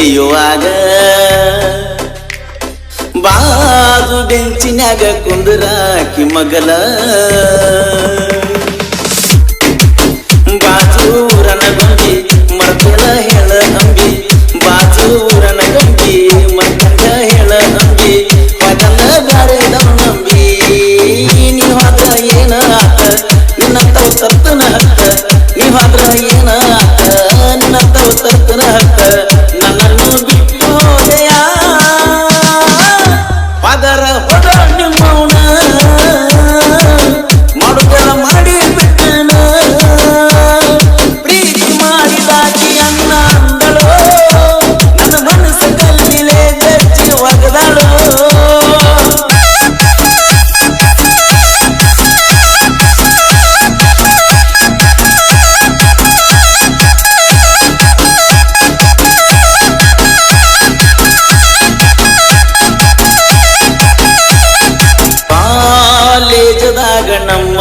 ಕಲಿಯುವಾಗ ಬಾದು ಬೆಂಚಿನಾಗ ಕುಂದರಾಕಿ ಮಗಲ. ಬಾಜೂರನ ಗಂಬಿ ಮರ್ತೆಲ ಹೇಳ ಅಂಬಿ ಬಾಜೂರನ ಗಂಬಿ ಮರ್ತೆಲ ಹೇಳ ಅಂಬಿ ಪದನ ನಂಬಿ ನೀ ಏನ ನಿನ್ನ ತವ ಸತ್ತನ ಹತ್ತ ನೀ ಏನ ನಿನ್ನ ತವ ಸತ್ತನ ಹತ್ತ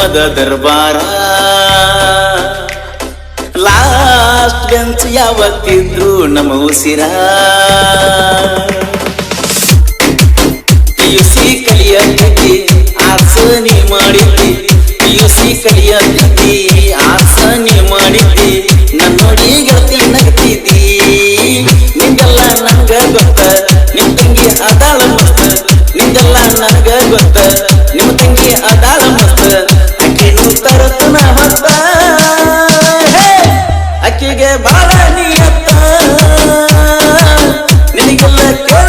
ನಮ್ಮದ ದರ್ಬಾರ. ಲಾಸ್ಟ್ ಬೆಂಚ್ ಯಾವತ್ತಿದ್ರು ನಮ್ಮ ಉಸಿರ ಅಕ್ಕಿಗೆ ಬಾಳ ನೀಯತ್ತ ನಿನಗೆಲ್ಲ ಕೇಳಕ್ಕಿನ್ನತ್ತ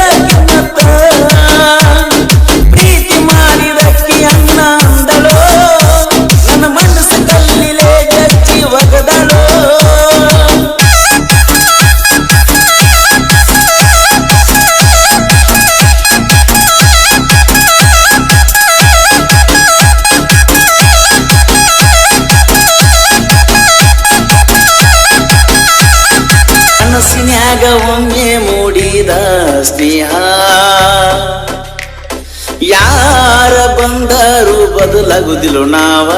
ಮೂಡಿದ ಸ್ನೇಹ. ಯಾರ ಬಂದರು ಬದಲಾಗುದಿಲ್ಲ ನಾವ.